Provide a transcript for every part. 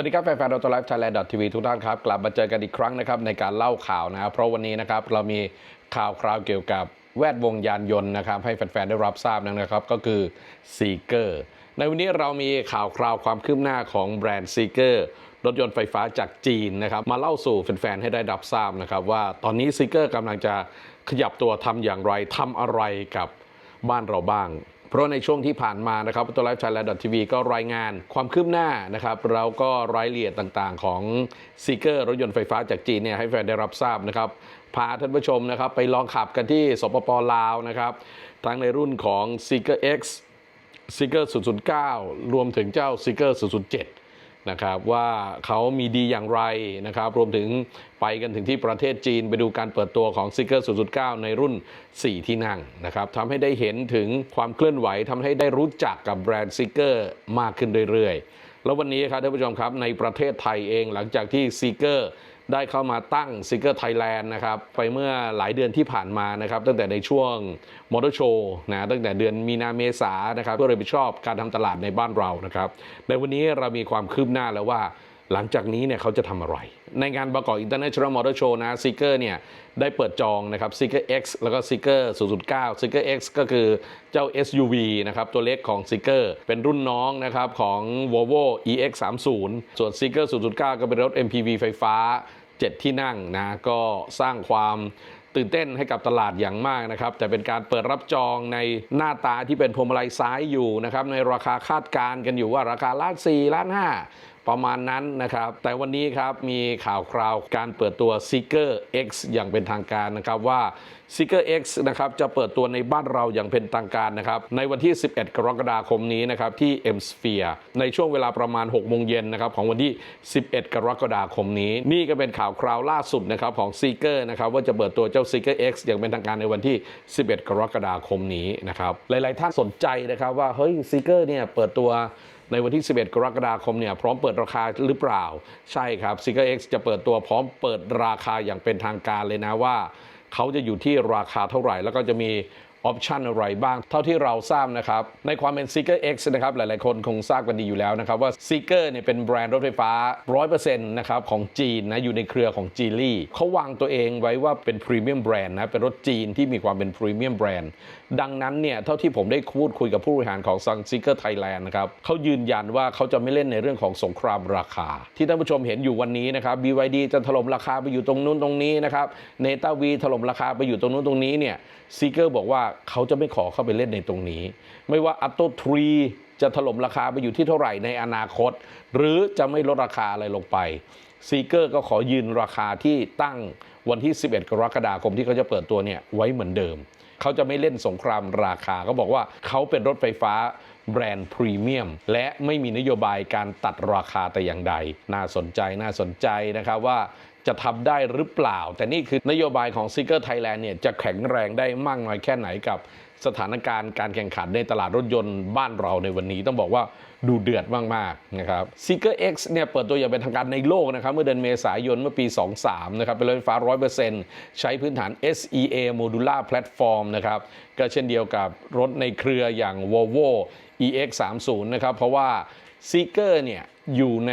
วัสดีครับแฟนๆดอทไลฟ์ไทยแลนด์ทีวีทุกท่านครับ กลับมาเจอกันอีกครั้งนะครับในการเล่าข่าวนะครับเพราะวันนี้นะครับเรามีข่าวคราวเกี่ยวกับแวดวงยานยนต์นะครับให้แฟนๆได้รับทราบนะครับ ก็คือซีเกอร์ในวันนี้เรามีข่าวคราวความคืบหน้าของแบรนด์ซีเกอร์รถยนต์ไฟฟ้าจากจีนนะครับมาเล่าสู่แฟนๆให้ได้รับทราบนะครับ ว่าตอนนี้ซีเกอร์กำลังจะขยับตัวทำอย่างไรทำอะไรกับบ้านเราบ้าง เพราะในช่วงที่ผ่านมานะครับตัวไลฟ์ชายแลนด์ทีวีก็รายงานความคืบหน้านะครับแล้วก็รายละเอียดต่างๆ ของซีเกอร์รถยนต์ไฟฟ้าจากจีนเนี่ยให้แฟนได้รับทราบนะครับพาท่านผู้ชมนะครับไปลองขับกันที่สปปลาวนะครับทั้งในรุ่นของ s e e k e r X s e e k e r 009 รวมถึงเจ้า s e e k e r 007 นะครับว่าเขามีดีอย่างไรนะครับ รวมถึงไปกันถึงที่ประเทศจีนไปดูการเปิดตัวของ s e e k e r 009 ในรุ่น 4 ที่นั่งนะครับทำให้ได้เห็นถึงความเคลื่อนไหวทำให้ได้รู้จักกับแบรนด์ s e e k e r มากขึ้นเรื่อยๆ แล้ววันนี้ครับท่านผู้ชมครับในประเทศไทยเองหลังจากที่ s e e k e r ได้เข้ามาตั้ง s e e k e r Thailand นะครับไปเมื่อหลายเดือนที่ผ่านมานะครับตั้งแต่ในช่วงมอเตอร์โชว์นะตั้งแต่เดือนมีนาเมษานะครับเพื่อรับผิดชอบการทำตลาดในบ้านเรานะครับในวันนี้เรามีความคืบหน้าแล้วว่าหลังจากนี้เนี่ยเขาจะทำอะไร ในงานประกอบ International Motor Show นะ s e e k e r เนี่ยได้เปิดจองนะครับ s e e k e r X แล้วก็ s e e k e r 009 s e e k e r X ก็คือเจ้า SUV นะครับตัวเล็กของ s e e k e r เป็นรุ่นน้องนะครับของ Volvo EX30 ส่วน s e e k e r 009 ก็เป็นรถ MPV ไฟฟ้า 7 ที่นั่งนะก็สร้างความตื่นเต้นให้กับตลาดอย่างมากนะครับ แต่เป็นการเปิดรับจองในหน้าตาที่เป็นพวงมาลัยซ้ายอยู่นะครับ ในราคาคาดการณ์กันอยู่ว่าราคาล้านสี่ล้านห้าประมาณนั้นนะครับ แต่วันนี้ครับมีข่าวคราวการเปิดตัว Seeker X อย่างเป็นทางการนะครับว่า Seeker X นะครับจะเปิดตัวในบ้านเราอย่างเป็นทางการนะครับในวันที่ 11 กรกฎาคมนี้นะครับที่ M Sphere ในช่วงเวลาประมาณ 6 โมงเย็นนะครับของวันที่ 11 กรกฎาคมนี้ นี่ก็เป็นข่าวคราวล่าสุดนะครับของ Seeker นะครับว่าจะเปิดตัวเจ้า Seeker X อย่างเป็นทางการในวันที่ 11 กรกฎาคมนี้นะครับหลาย ๆ ท่านสนใจนะครับว่าเฮ้ย Seeker เนี่ยเปิดตัว ในวันที่ 11 กรกฎาคมเนี่ยพร้อมเปิดราคาหรือเปล่า ใช่ครับ s i g a X จะเปิดตัวพร้อมเปิดราคาอย่างเป็นทางการเลยนะว่า เขาจะอยู่ที่ราคาเท่าไหร่ แล้วก็จะมี ออปชันอะไรบ้าง เท่าที่เราทราบนะครับ ในความเป็น Seeker X นะครับ หลายๆ คนคงทราบกันดีอยู่แล้วนะครับ ว่า Seeker เนี่ยเป็นแบรนด์รถไฟฟ้า 100%นะครับของจีนนะอยู่ในเครือของจีลี่เขาวางตัวเองไว้ว่าเป็นพรีเมียมแบรนด์นะ เป็นรถจีนที่มีความเป็นพรีเมียมแบรนด์ดังนั้นเนี่ยเท่าที่ผมได้พูดคุยกับผู้บริหารของ Sun Seeker Thailand นะครับเขายืนยันว่าเขาจะไม่เล่นในเรื่องของสงครามราคา ที่ท่านผู้ชมเห็นอยู่วันนี้นะครับ BYD จะถล่มราคาไปอยู่ตรงนู้นตรงนี้นะครับเนต้าวีถล่มราคาไปอยู่ตรงนู้นตรงนี้เนี่ย ซีเกอร์บอกว่าเขาจะไม่ขอเข้าไปเล่นในตรงนี้ ไม่ว่าอัตโตทรีจะถล่มราคาไปอยู่ที่เท่าไหร่ในอนาคต หรือจะไม่ลดราคาอะไรลงไปซีเกอร์ก็ขอยืนราคาที่ตั้งวันที่ 11 กรกฎาคมที่เขาจะเปิดตัวเนี่ยไว้เหมือนเดิม เขาจะไม่เล่นสงครามราคาเขาบอกว่าเขาเป็นรถไฟฟ้าแบรนด์พรีเมียม และไม่มีนโยบายการตัดราคาแต่อย่างใด น่าสนใจน่าสนใจนะครับว่า จะทำได้หรือเปล่า แต่นี่คือนโยบายของ s e e k e r Thailand เนี่ยจะแข็งแรงได้มากน้อยแค่ไหนกับสถานการณ์การแข่งขันในตลาดรถยนต์บ้านเราในวันนี้ต้องบอกว่าดูเดือดมากๆนะครับ Seeker X เนี่ยเปิดตัวอย่างเป็นทางการในโลกนะครับ เมื่อเดือนเมษายนเมื่อปี 23 นะครับ เป็นรถไฟฟ้า 100%ใช้พื้นฐาน SEA Modular Platform นะครับ ก็เช่นเดียวกับรถในเครืออย่าง Volvo EX30 นะครับ เพราะว่า Seeker เนี่ยอยู่ใน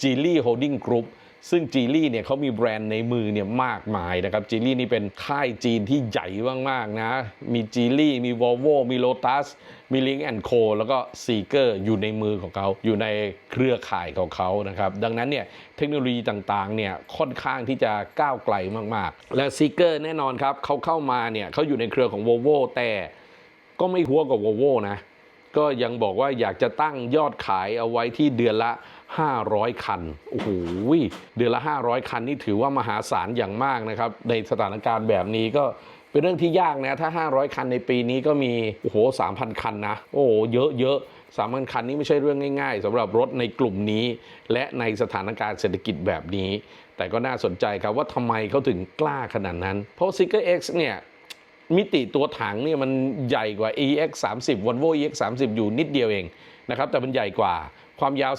Geely Holding Group ซึ่งจีลี่เนี่ยเขามีแบรนด์ในมือเนี่ยมากมายนะครับจีลี่นี่เป็นค่ายจีนที่ใหญ่มากๆนะ มีจีลี่มีวอลโวมีโ o ตัสมีลิงแอนโคแล้วก็ซีเกอร์อยู่ในมือของเขาอยู่ในเครือข่ายของเขานะครับ ดังนั้นเนี่ยเทคโนโลยีต่างๆเนี่ยค่อนข้างที่จะก้าวไกลมากๆ และซีเกอร์แน่นอนครับเขาเข้ามาเนี่ยเขาอยู่ในเครือของ v o l v o แต่ก็ไม่หัวกับ v o l v o นะก็ยังบอกว่าอยากจะตั้งยอดขายเอาไว้ที่เดือนละ 500 คัน โอ้โห เดือนละ 500 คันนี่ถือว่ามหาศาลอย่างมากนะครับ ในสถานการณ์แบบนี้ก็เป็นเรื่องที่ยากนะ ถ้า 500 คันในปีนี้ก็มี โอ้โห 3,000 คันนะ โอ้โห เยอะเยอะสามพันคันนี้ไม่ใช่เรื่องง่าย ๆสำหรับรถในกลุ่มนี้ และในสถานการณ์เศรษฐกิจแบบนี้ แต่ก็น่าสนใจครับว่าทำไมเขาถึงกล้าขนาดนั้น เพราะ s i g e r X เนี่ยมิติตัวถังเนี่ยมันใหญ่กว่า EX 30 Volvo EX 30 อยู่นิดเดียวเองนะครับ แต่มันใหญ่กว่า ความยาว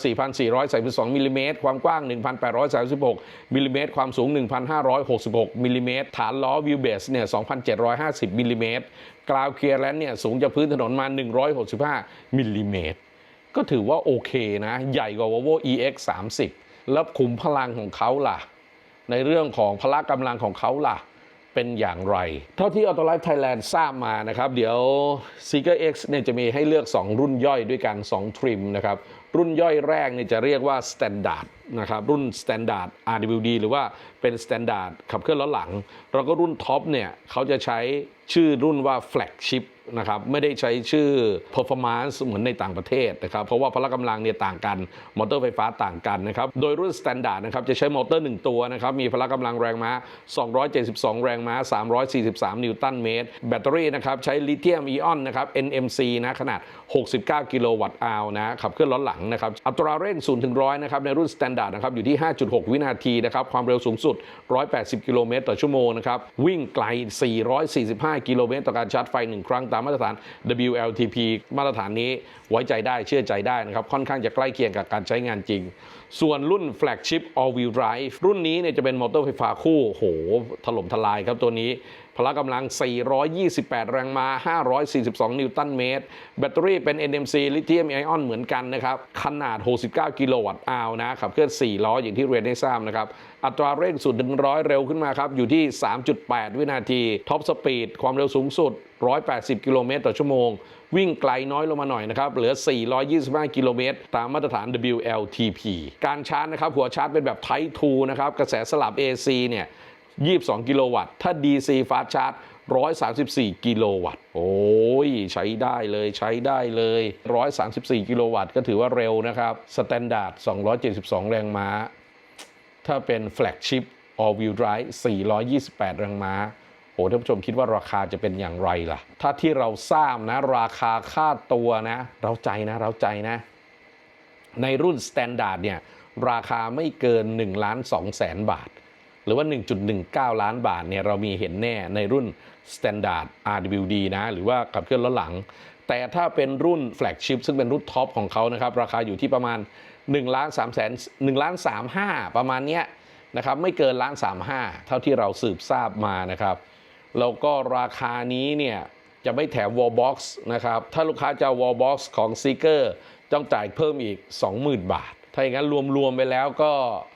4,432มิลลิเมตรความกว้าง 1,836มิลลิเมตรความสูง 1,566มิลลิเมตรฐานล้อวิวเบสเนี่ย 2,750มิลลิเมตรกราวเคลียร์แลนด์เนี่ยสูงจากพื้นถนนมา 165มิลลิเมตรก็ถือว่าโอเคนะ ใหญ่กว่า Volvo EX 30แล้วขุมพลังของเขาล่ะ ในเรื่องของพละกำลังของเขาล่ะเป็นอย่างไร เท่าที่ Auto Life Thailand ทราบมานะครับ เดี๋ยว Seeker X เนี่ยจะมีให้เลือก 2 รุ่นย่อยด้วยกัน 2 ทริมนะครับ รุ่นย่อยแรกเนี่ยจะเรียกว่า Standard นะครับรุ่น Standard RWD หรือว่าเป็น Standard ขับเคลื่อนล้อหลัง แล้วก็รุ่นท็อปเนี่ยเขาจะใช้ชื่อรุ่นว่า Flagship นะครับไม่ได้ใช้ชื่อ performance เหมือนในต่างประเทศนะครับเพราะว่าพละกำลังเนี่ยต่างกัน มอเตอร์ไฟฟ้าต่างกันนะครับโดยรุ่น standard นะครับจะใช้มอเตอร์ 1 ตัวนะครับมีพละกำลังแรงม้า 272 แรงม้า 343 นิวตันเมตร แบตเตอรี่นะครับใช้ลิเธียมไอออนนะครับ NMC นะขนาด 69 กิโลวัตต์อาวนะขับเคลื่อนล้อหลังนะครับอัตราเร่ง 0 ถึง 100 นะครับในรุ่น standard นะครับอยู่ที่ 5.6 วินาทีนะครับความเร็วสูงสุด 180 กิโลเมตรต่อชั่วโมงนะครับวิ่งไกล 445 กิโลเมตรต่อการชาร์จไฟ 1 ครั้งตามมาตรฐาน WLTP มาตรฐานนี้ไว้ใจได้เชื่อใจได้นะครับ ค่อนข้างจะใกล้เคียงกับการใช้งานจริง ส่วนรุ่น flagship all wheel drive รุ่นนี้เนี่ยจะเป็นมอเตอร์ไฟฟ้าคู่โหถล่มทลายครับตัวนี้ พละกำลัง 428 แรงม้า 542 นิวตันเมตร แบตเตอรี่เป็น NMC ลิเธียมไอออนเหมือนกันนะครับ ขนาด 69 กิโลวัตต์อาวนะขับเคลื่อน 4 ล้ออย่างที่เรียนให้ทราบนะครับ อัตราเร่งสุดถึงร้อยเร็วขึ้นมาครับ อยู่ที่ 3.8 วินาที ท็อปสปีดความเร็วสูงสุด 180 กิโลเมตรต่อชั่วโมง วิ่งไกลน้อยลงมาหน่อยนะครับ เหลือ 425 กิโลเมตร ตามมาตรฐาน WLTP การชาร์จนะครับ หัวชาร์จเป็นแบบ Type 2 นะครับ กระแสสลับ AC เนี่ย 22 กิโลวัตต์ ถ้า DC Fast Charge 134 กิโลวัตต์ โอ้ย ใช้ได้เลยใช้ได้เลย 134 กิโลวัตต์ก็ถือว่าเร็วนะครับ สแตนดาร์ด 272 แรงม้า ถ้าเป็นแฟลกชิพ all wheel drive 428 แรงม้าโอ้ท่านผู้ชมคิดว่าราคาจะเป็นอย่างไรล่ะ ถ้าที่เราทราบนะ ราคาค่าตัวนะ เราใจนะ เราใจนะ ในรุ่น Standard เนี่ย ราคาไม่เกิน1ล้าน2แสนบาท รือว่า 1.19 ล้านบาทเนี่ยเรามีเห็นแน่ในรุ่น Standard RWD นะหรือว่าขับเคลื่อนล้อหลัง แต่ถ้าเป็นรุ่น Flagship ซึ่งเป็นรุ่นท็อปของเขานะครับราคาอยู่ที่ประมาณ1ล้าน3แสน1ล้าน3 5 ประมาณเนี้ยนะครับไม่เกินล้าน3 5 เท่าที่เราสืบทราบมานะครับแล้วก็ราคานี้เนี่ยจะไม่แถม wall box นะครับถ้าลูกค้าจะเอา wall box ของ Seeker ต้องจ่ายเพิ่มอีก 20,000 บาท ถ้าอย่างนั้นรวมๆไปแล้วก็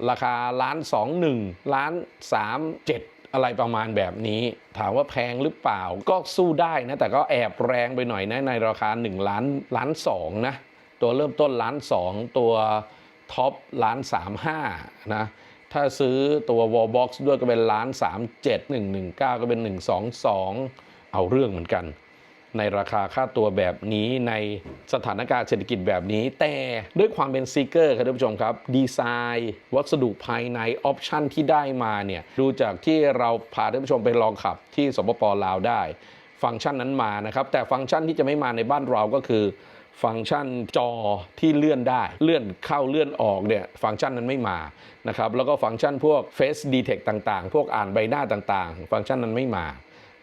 ราคาล้านสองหนึ่งล้านสามเจ็ดอะไรประมาณแบบนี้ ถามว่าแพงหรือเปล่าก็สู้ได้นะ แต่ก็แอบแรงไปหน่อยนะ ในราคา 1 ล้านล้านสองนะ ตัวเริ่มต้นล้านสองตัวท็อปล้านสามห้านะ ถ้าซื้อตัว wall box ด้วยก็เป็นล้านสามเจ็ดหนึ่งหนึ่งเก้าก็เป็นหนึ่งสองสองเอาเรื่องเหมือนกัน ในราคาค่าตัวแบบนี้ในสถานการณ์เศรษฐกิจแบบนี้ แต่ด้วยความเป็นซีเกอร์ครับท่านผู้ชมครับดีไซน์วัสดุภายในออปชันที่ได้มาเนี่ยดูจากที่เราพาท่านผู้ชมไปลองขับที่สปปลาวได้ ฟังก์ชันนั้นมานะครับ แต่ฟังก์ชันที่จะไม่มาในบ้านเราก็คือฟังก์ชันจอที่เลื่อนได้ เลื่อนเข้าเลื่อนออกเนี่ยฟังก์ชันนั้นไม่มานะครับแล้วก็ฟังก์ชันพวก Face Detect ต่างๆ พวกอ่านใบหน้าต่างๆ ฟังก์ชันนั้นไม่มา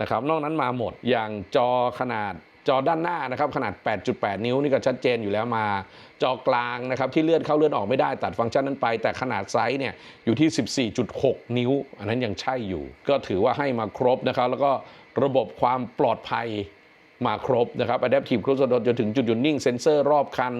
นะครับนอกนั้นมาหมดอย่างจอขนาดจอด้านหน้านะครับขนาด 8.8 นิ้วนี่ก็ชัดเจนอยู่แล้วมา จอกลางนะครับที่เลื่อนเข้าเลื่อนออกไม่ได้ตัดฟังก์ชันนั้นไป แต่ขนาดไซส์เนี่ยอยู่ที่ 14.6 นิ้ว อันนั้นยังใช่อยู่ ก็ถือว่าให้มาครบนะครับแล้วก็ระบบความปลอดภัยมาครบนะครับ Adaptive Cruise Control จนถึงจุดหยุดนิ่งเซ็นเซอร์รอบคัน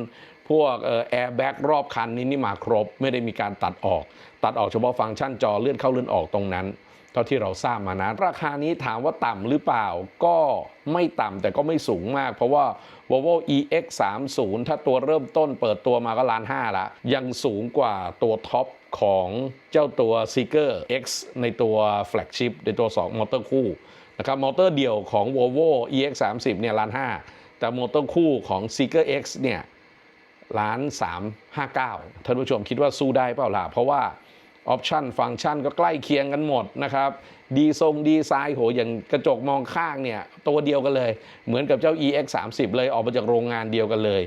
พวกแอร์แบ็กรอบคันนี้นี่มาครบ ไม่ได้มีการตัดออก ตัดออกเฉพาะฟังก์ชันจอเลื่อนเข้าเลื่อนออกตรงนั้น เท่าที่เราทราบมานะ ราคานี้ถามว่าต่ำหรือเปล่าก็ไม่ต่ำแต่ก็ไม่สูงมาก เพราะว่า Volvo EX 3 0 ถ้าตัวเริ่มต้นเปิดตัวมาก็ล้านห้าละ ยังสูงกว่าตัวท็อปของเจ้าตัว Seeker X ในตัว Flagship ในตัว 2 มอเตอร์คู่นะครับมอเตอร์เดี่ยวของ Volvo EX 3 0 เนี่ยล้านห้าแต่มอเตอร์คู่ของ Seeker X เนี่ยล้านสามห้าเก้าท่านผู้ชมคิดว่าสู้ได้เปล่าล่ะเพราะว่า ออปชันฟังก์ชันก็ใกล้เคียงกันหมดนะครับดีทรงดีไซน์โหอย่างกระจกมองข้างเนี่ยตัวเดียวกันเลย เหมือนกับเจ้า EX 3 0เลยออกมาจากโรงงานเดียวกันเลย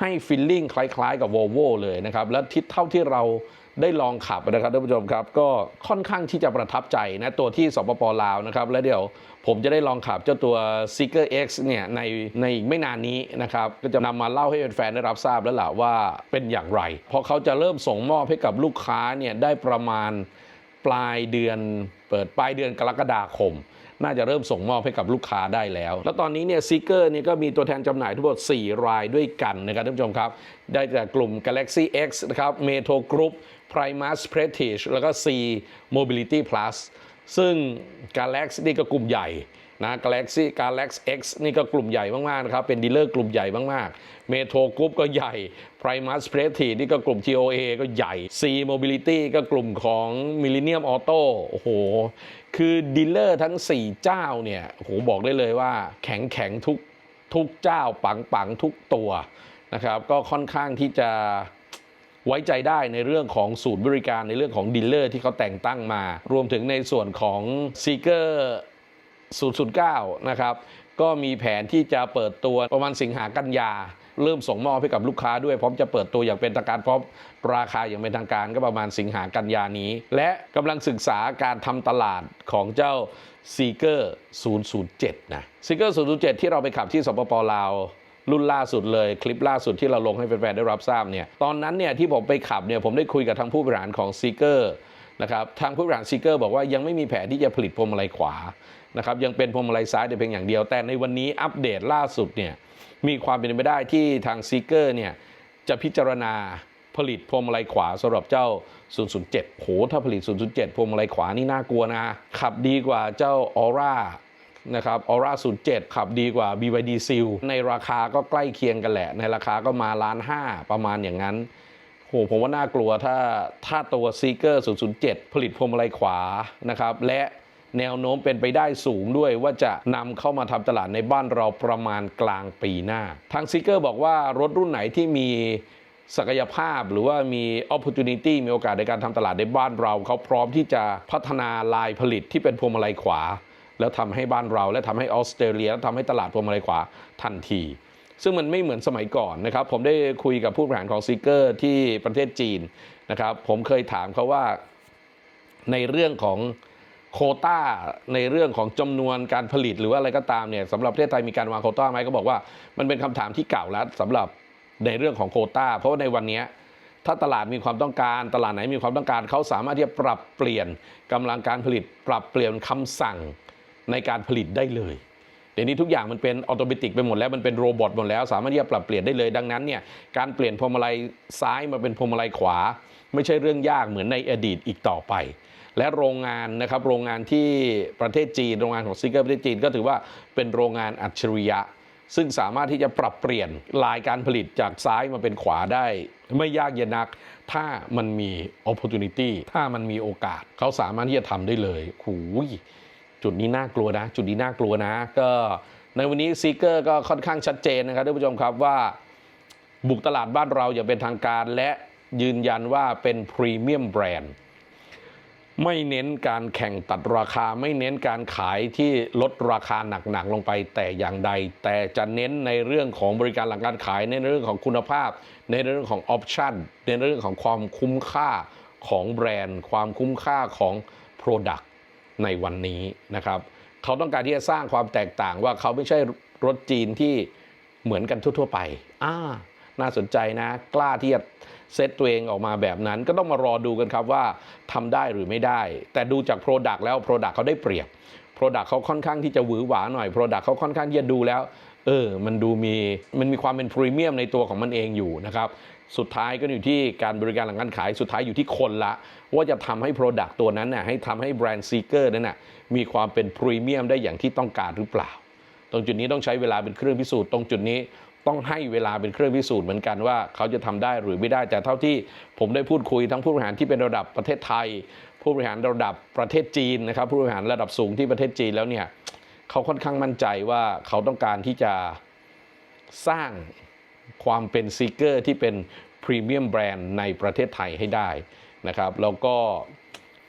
ให้ฟิลลิ่งคล้ายๆกับ Volvo เลยนะครับ และทิศเท่าที่เรา ได้ลองขับนะครับท่านผู้ชมครับ ก็ค่อนข้างที่จะประทับใจนะตัวที่สปปลาวนะครับ และเดี๋ยวผมจะได้ลองขับเจ้าตัว Seeker X เนี่ยในในอีกไม่นานนี้นะครับ ก็จะนำมาเล่าให้แฟนๆได้รับทราบแล้วล่ะว่าเป็นอย่างไร เพราะเขาจะเริ่มส่งมอบให้กับลูกค้าเนี่ยได้ประมาณปลายเดือนเปิดปลายเดือนกรกฎาคม น่าจะเริ่มส่งมอบให้กับลูกค้าได้แล้ว แล้วตอนนี้เนี่ยซีเกอร์นี่ก็มีตัวแทนจำหน่ายทั้งหมด 4 รายด้วยกันนะครับท่านผู้ชมครับ ได้จากกลุ่ม Galaxy X นะครับ Metro Group Primus Prestige แล้วก็ C Mobility Plus ซึ่ง Galaxy นี่ก็กลุ่มใหญ่นะ Galaxy Galaxy X นี่ก็กลุ่มใหญ่มากๆนะครับ เป็นดีลเลอร์กลุ่มใหญ่มากๆ Metro Group ก็ใหญ่ Primus Prestige นี่ก็กลุ่ม TOA ก็ใหญ่ C Mobility ก็กลุ่มของ Millennium Auto โอ้โห คือดีลเลอร์ทั้ง 4 เจ้าเนี่ยโอ้โหบอกได้เลยว่าแข็งแข็งทุกทุกเจ้าปังปังทุกตัวนะครับ ก็ค่อนข้างที่จะ ไว้ใจได้ในเรื่องของศูนย์บริการในเรื่องของดีลเลอร์ที่เขาแต่งตั้งมา รวมถึงในส่วนของ s e e k e r 009 นะครับ ก็มีแผนที่จะเปิดตัวประมาณสิงหากันยา เริ่มส่งมอบให้กับลูกค้าด้วยพร้อมจะเปิดตัวอย่างเป็นทางการพร้อมราคาอย่างเป็นทางการก็ประมาณสิงหากันยานี้ และกำลังศึกษาการทำตลาดของเจ้า s e e k e r 007 นะ s e e k e r 007 ที่เราไปขับที่สปปลาว รุ่นล่าสุดเลยคลิปล่าสุดที่เราลงให้แฟนๆได้รับทราบเนี่ยตอนนั้นเนี่ยที่ผมไปขับเนี่ยผมได้คุยกับทางผู้บริหารของซีเกอร์นะครับทางผู้บริหารซีเกอร์บอกว่ายังไม่มีแผนที่จะผลิตพวงมาลัยขวานะครับยังเป็นพวงมาลัยซ้ายแต่เพียงอย่างเดียว แต่ในวันนี้อัปเดตล่าสุดเนี่ยมีความเป็นไปได้ที่ทางซีเกอร์เนี่ยจะพิจารณาผลิตพวงมาลัยขวาสำหรับเจ้า 007 โห ถ้าผลิต 007 พวงมาลัยขวานี่น่ากลัวนะ ขับดีกว่าเจ้าออร่า นะครับออร่า07ขับดีกว่า BYD Seal ในราคาก็ใกล้เคียงกันแหละ ในราคาก็มาล้านห้าประมาณอย่างนั้นโหผมว่าน่ากลัวถ้าถ้าตัว Seeker 007 ผลิตพวงมาลัยขวานะครับ และแนวโน้มเป็นไปได้สูงด้วยว่าจะนำเข้ามาทำตลาดในบ้านเราประมาณกลางปีหน้า ทาง Seeker บอกว่ารถรุ่นไหนที่มีศักยภาพหรือว่ามี opportunity มีโอกาสในการทำตลาดในบ้านเรา เขาพร้อมที่จะพัฒนาลายผลิตที่เป็นพวงมาลัยขวา แล้วทำให้บ้านเรา และทำให้ออสเตรเลียและทำให้ตลาดพวงมาลัยขวาทันที ซึ่งมันไม่เหมือนสมัยก่อนนะครับ ผมได้คุยกับผู้บริหารของซีเกอร์ที่ประเทศจีนนะครับ ผมเคยถามเขาว่าในเรื่องของโคต้าในเรื่องของจำนวนการผลิตหรือว่าอะไรก็ตามเนี่ยสำหรับประเทศไทยมีการวางโคต้าไหมก็บอกว่ามันเป็นคำถามที่เก่าแล้วสำหรับในเรื่องของโคต้า เพราะว่าในวันนี้ถ้าตลาดมีความต้องการตลาดไหนมีความต้องการเขาสามารถที่จะปรับเปลี่ยนกำลังการผลิต ปรับเปลี่ยนคำสั่ง ในการผลิตได้เลยเดี๋ยวนี้ทุกอย่างมันเป็นออโตเมติกไปหมดแล้วมันเป็นโรบอทหมดแล้ว สามารถที่จะปรับเปลี่ยนได้เลยดังนั้นเนี่ยการเปลี่ยนพวงมาลัยซ้ายมาเป็นพวงมาลัยขวา ไม่ใช่เรื่องยากเหมือนในอดีตอีกต่อไป และโรงงานนะครับโรงงานที่ประเทศจีนโรงงานของซิกเกอร์ประเทศจีนก็ถือว่าเป็นโรงงานอัจฉริยะ ซึ่งสามารถที่จะปรับเปลี่ยนลายการผลิตจากซ้ายมาเป็นขวาได้ ไม่ยากเย็นนัก ถ้ามันมี opportunity ถ้ามันมีโอกาสเขาสามารถที่จะทำได้เลยหูย จุดนี้น่ากลัวนะ จุดนี้น่ากลัวนะ ก็ในวันนี้ซีเกอร์ก็ค่อนข้างชัดเจนนะครับท่านผู้ชมครับว่าบุกตลาดบ้านเราอย่างเป็นทางการและยืนยันว่าเป็นพรีเมียมแบรนด์ไม่เน้นการแข่งตัดราคาไม่เน้นการขายที่ลดราคาหนักๆลงไปแต่อย่างใด แต่จะเน้นในเรื่องของบริการหลังการขายในเรื่องของคุณภาพ ในเรื่องของออปชันในเรื่องของความคุ้มค่าของแบรนด์ ความคุ้มค่าของ Product ในวันนี้นะครับเขาต้องการที่จะสร้างความแตกต่างว่าเขาไม่ใช่รถจีนที่เหมือนกันทั่ว ๆ ไปอ่าน่าสนใจนะ กล้าที่จะเซตตัวเองออกมาแบบนั้น ก็ต้องมารอดูกันครับว่าทำได้หรือไม่ได้ แต่ดูจาก Product แล้ว Product เขาได้เปรียบ Product เขาค่อนข้างที่จะหวือหวาหน่อย Product เขาค่อนข้างที่จะดูแล้วเออ มันดูมี มันมีความเป็นพรีเมียมในตัวของมันเองอยู่นะครับ สุดท้ายก็อยู่ที่การบริการหลังการขายสุดท้ายอยู่ที่คนละ ว่าจะทำให้ Product ตัวนั้นน่ะให้ทำให้แบรนด์ซีเกอร์นั้นน่ะมีความเป็นพรีเมียมได้อย่างที่ต้องการหรือเปล่า ตรงจุดนี้ต้องใช้เวลาเป็นเครื่องพิสูจน์ตรงจุดนี้ต้องให้เวลาเป็นเครื่องพิสูจน์เหมือนกันว่าเขาจะทำได้หรือไม่ได้ แต่เท่าที่ผมได้พูดคุยทั้งผู้บริหารที่เป็นระดับประเทศไทย ผู้บริหารระดับประเทศจีนนะครับผู้บริหารระดับสูงที่ประเทศจีนแล้วเนี่ยเขาค่อนข้างมั่นใจว่าเขาต้องการที่จะสร้าง ความเป็นซีเกอร์ที่เป็นพรีเมียมแบรนด์ในประเทศไทยให้ได้นะครับแล้วก็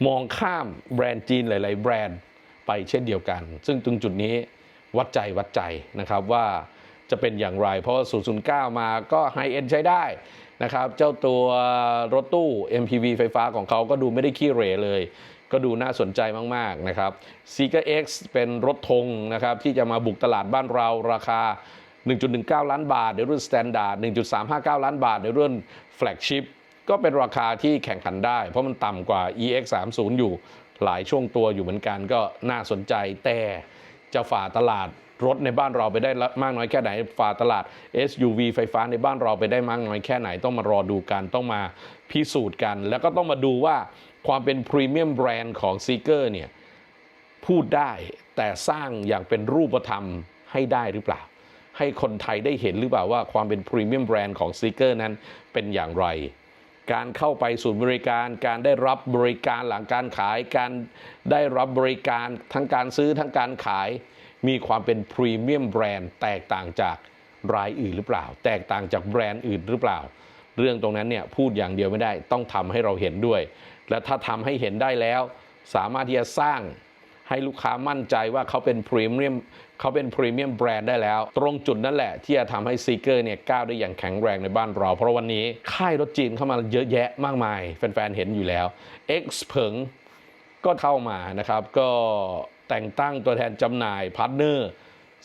มองข้ามแบรนด์จีนหลาย ๆ แบรนด์ไปเช่นเดียวกัน ซึ่งตรงจุดนี้วัดใจวัดใจนะครับว่าจะเป็นอย่างไร เพราะว่า 009 มาก็ไฮเอ็นใช้ได้นะครับ เจ้าตัวรถตู้ MPV ไฟฟ้าของเขาก็ดูไม่ได้ขี้เหร่เลย ก็ดูน่าสนใจมาก ๆ นะครับ s e e k e r X เป็นรถธงนะครับ ที่จะมาบุกตลาดบ้านเราราคา 1.19 ล้านบาท ในรุ่น Standard 1.359 ล้านบาท ในรุ่น Flagship ก็เป็นราคาที่แข่งขันได้ เพราะมันต่ำกว่า EX30 อยู่หลายช่วงตัวอยู่เหมือนกันก็น่าสนใจแต่จะฝ่าตลาดรถในบ้านเราไปได้มากน้อยแค่ไหนฝ่าตลาด SUV ไฟฟ้าในบ้านเราไปได้มากน้อยแค่ไหนต้องมารอดูกันต้องมาพิสูจน์กัน แล้วก็ต้องมาดูว่าความเป็นพรีเมียมแบรนด์ของซีเกอร์เนี่ยพูดได้แต่สร้างอย่างเป็นรูปธรรมให้ได้หรือเปล่า ให้คนไทยได้เห็นหรือเปล่าว่าความเป็นพรีเมียมแบรนด์ของซีเกอร์นั้นเป็นอย่างไร การเข้าไปศูนย์บริการ การได้รับบริการหลังการขาย การได้รับบริการทั้งการซื้อทั้งการขาย มีความเป็นพรีเมียมแบรนด์แตกต่างจากรายอื่นหรือเปล่า แตกต่างจากแบรนด์อื่นหรือเปล่า เรื่องตรงนั้นเนี่ยพูดอย่างเดียวไม่ได้ต้องทำให้เราเห็นด้วย และถ้าทำให้เห็นได้แล้ว สามารถที่จะสร้างให้ลูกค้ามั่นใจว่าเขาเป็นพรีเมียม เขาเป็นพรีเมียมแบรนด์ได้แล้ว ตรงจุดนั่นแหละที่จะทำให้ซีเกอร์เนี่ยก้าวได้อย่างแข็งแรงในบ้านเรา เพราะวันนี้ค่ายรถจีนเข้ามาเยอะแยะมากมาย แฟนๆเห็นอยู่แล้ว X เผิงก็เข้ามานะครับก็แต่งตั้งตัวแทนจำหน่ายพาร์ทเนอร์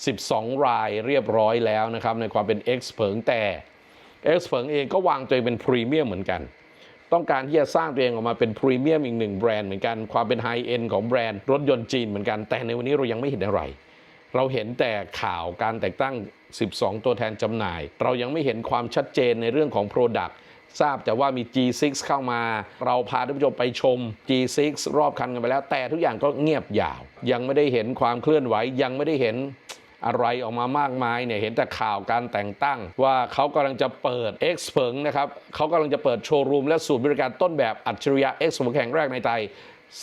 12 รายเรียบร้อยแล้วนะครับในความเป็น X เผิงแต่ X เผิงเองก็วางตัวเองเป็นพรีเมียมเหมือนกันต้องการที่จะสร้างตัวเองออกมาเป็นพรีเมียมอีกหนึ่งแบรนด์เหมือนกัน ความเป็นไฮเอ็นของแบรนด์รถยนต์จีนเหมือนกัน แต่ในวันนี้เรายังไม่เห็นอะไร เราเห็นแต่ข่าวการแต่งตั้ง 12 ตัวแทนจำหน่าย เรายังไม่เห็นความชัดเจนในเรื่องของ Product ทราบแต่ว่ามี G6 เข้ามา เราพาท่านผู้ชมไปชม G6 รอบคันกันไปแล้ว แต่ทุกอย่างก็เงียบยาว ยังไม่ได้เห็นความเคลื่อนไหว ยังไม่ได้เห็นอะไรออกมามากมายเนี่ยเห็นแต่ข่าวการแต่งตั้ง ว่าเขากำลังจะเปิด X เผิงนะครับเขากำลังจะเปิดโชว์รูมและศูนย์บริการต้นแบบอัจฉริยะ X แห่งแรกในไทย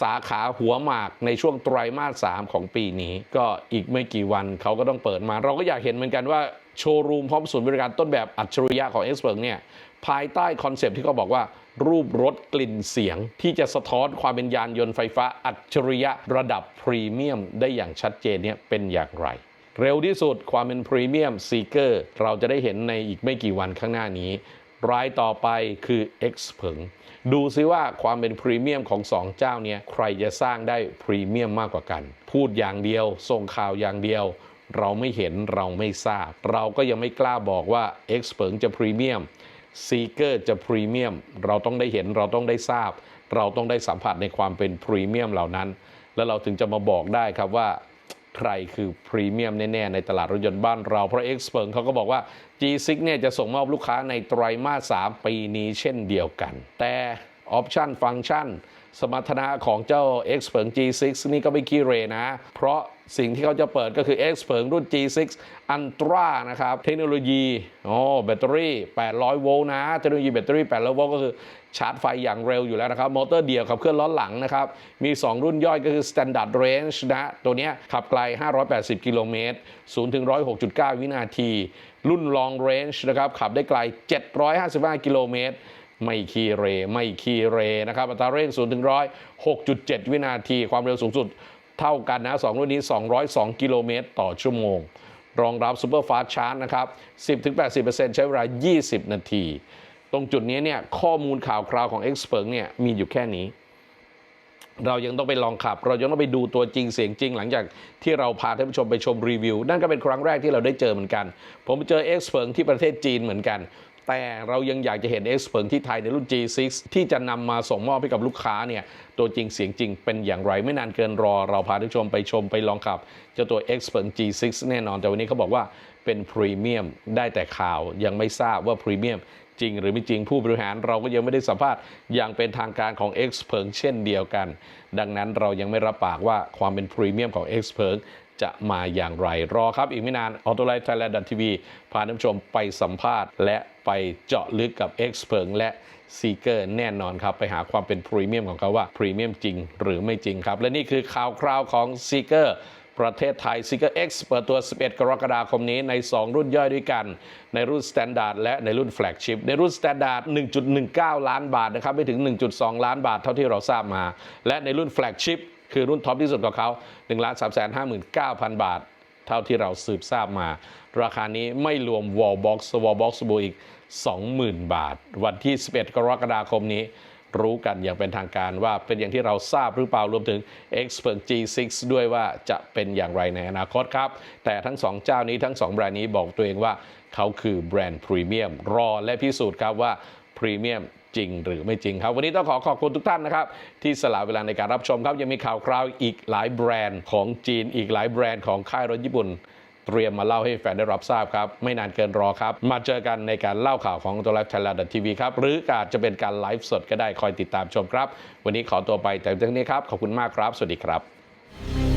สาขาหัวหมากในช่วงไตรมาส 3 ของปีนี้ ก็อีกไม่กี่วันเขาก็ต้องเปิดมา เราก็อยากเห็นเหมือนกันว่าโชว์รูมพร้อมศูนย์บริการต้นแบบอัจฉริยะของ X เผิงเนี่ยภายใต้คอนเซปต์ที่เขาบอกว่า รูปรถกลิ่นเสียง ที่จะสะท้อนความเป็นยานยนต์ไฟฟ้าอัจฉริยะระดับพรีเมียมได้อย่างชัดเจนเนี่ยเป็นอย่างไร เร็วที่สุดความเป็นพรีเมียมซีเกอร์เราจะได้เห็นในอีกไม่กี่วันข้างหน้านี้รายต่อไปคือ X เผิง ดูซิว่าความเป็นพรีเมียมของสองเจ้าเนี้ยใครจะสร้างได้พรีเมียมมากกว่ากัน พูดอย่างเดียว ส่งข่าวอย่างเดียว เราไม่เห็นเราไม่ทราบ เราก็ยังไม่กล้าบอกว่า X เผิงจะพรีเมียมซีเกอร์จะพรีเมียมเราต้องได้เห็นเราต้องได้ทราบ เราต้องได้สัมผัสในความเป็นพรีเมียมเหล่านั้น แล้วเราถึงจะมาบอกได้ครับว่า ใครคือพรีเมียมแน่ ๆ ในตลาดรถยนต์บ้านเรา เพราะเอ็กซ์เพิงเขาก็บอกว่า G6 เนี่ยจะส่งมอบลูกค้าในไตรมาส 3 ปีนี้เช่นเดียวกัน แต่ออปชันฟังก์ชันสมรรถนะของเจ้า X เ e ิง G6 นี่ก็ไม่ขี้เรนะ เพราะ สิ่งที่เขาจะเปิดก็คือ X เ e ิงรุ่น G6 Ultra นะครับ เทคโนโลยีอ๋อแบตเตอรี่ 800 โวลต์นะ เทคโนโลยีแบตเตอรี่ 800 โวลต์ก็คือชาร์จไฟอย่างเร็วอยู่แล้วนะครับ มอเตอร์เดี่ยวขับเคลื่อนล้อหลังนะครับ มี 2 รุ่นย่อยก็คือ Standard Range นะ ตัวนี้ขับไกล 580 กิโลเมตร 0 ถึง 106.9 วินาที รุ่น Long Range นะครับ ขับได้ไกล 755 กิโลเมตรไม่คีเร ไม่คีเรนะครับอัตราเร่ง0ถึง100 6.7 วินาที ความเร็วสูงสุด เท่ากันนะสองรุ่นนี้ 202 กิโลเมตรต่อชั่วโมง รองรับ Super Fast Charge นะครับ 10-80%ใช้เวลา 20 นาที ตรงจุดนี้เนี่ยข้อมูลข่าวคราวของ X เ e ิงเนี่ยมีอยู่แค่นี้ เรายังต้องไปลองขับ เรายังต้องไปดูตัวจริงเสียงจริง หลังจากที่เราพาท่านผู้ชมไปชมรีวิว นั่นก็เป็นครั้งแรกที่เราได้เจอเหมือนกัน ผมไปเจอ X เ e ิงที่ประเทศจีนเหมือนกัน แต่เรายังอยากจะเห็น X เ e ิงที่ไทยในรุ่น G6 ที่จะนำมาส่งมอบให้กับลูกค้าเนี่ยตัวจริงเสียงจริงเป็นอย่างไรไม่นานเกินรอ เราพาท่านผู้ชมไปชมไปลองขับ เจ้าตัว X เ e ิง G6 แน่นอน แต่วันนี้เขาบอกว่าเป็นพรีเมียมได้แต่ข่าวยังไม่ทราบว่าพรีเมียมจริงหรือไม่จริงผู้บริหารเราก็ยังไม่ได้สัมภาษณ์อย่างเป็นทางการของ X เพิงเช่นเดียวกัน ดังนั้นเรายังไม่รับปากว่าความเป็นพรีเมียมของ X เพิง จะมาอย่างไร รอครับอีกไม่นาน a u t o l i f e Thailand TV พาท่านผู้ชมไปสัมภาษณ์ และไปเจาะลึกกับ X เพิงและซีเกอร์แน่นอนครับ ไปหาความเป็นพรีเมียมของเขาว่าพรีเมียมจริงหรือไม่จริงครับ และนี่คือข่าวคราวของซีเกอร์ประเทศไทย s e e k e r X เปิดตัว 11 กรกฎาคมนี้ใน 2 รุ่นย่อยด้วยกัน ในรุ่น Standard และในรุ่น Flagship ในรุ่น Standard 1.19 ล้านบาทนะครับ ไม่ถึง 1.2 ล้านบาทเท่าที่เราทราบมา และในรุ่น Flagship คือรุ่นท็อปที่สุดของเขา1 3 5 9 0 0 0บาท เท่าที่เราสืบทราบมา ราคานี้ไม่รวม Wallbox Wallbox บวกอีก 20,000 บาท วันที่ 11 กรกฎาคมนี้รู้กันอย่างเป็นทางการว่าเป็นอย่างที่เราทราบหรือเปล่ารวมถึง X p e r t G6 ด้วยว่าจะเป็นอย่างไรในอนาคตครับ แต่ทั้งสองเจ้านี้ทั้งสองแบรนด์นี้บอกตัวเองว่าเขาคือแบรนด์พรีเมียมรอและพิสูจน์ครับว่าพรีเมียม จริงหรือไม่จริงครับ วันนี้ต้องขอขอบคุณทุกท่านนะครับ ที่สละเวลาในการรับชมครับ ยังมีข่าวคราวอีกหลายแบรนด์ของจีน อีกหลายแบรนด์ของค่ายรถญี่ปุ่น เตรียมมาเล่าให้แฟนได้รับทราบครับ ไม่นานเกินรอครับ มาเจอกันในการเล่าข่าวของตัวไลฟ์ไทยแลนด์ทีวีครับ หรืออาจจะเป็นการไลฟ์สดก็ได้คอยติดตามชมครับ วันนี้ขอตัวไปแต่เพียงนี้ครับขอบคุณมากครับ สวัสดีครับ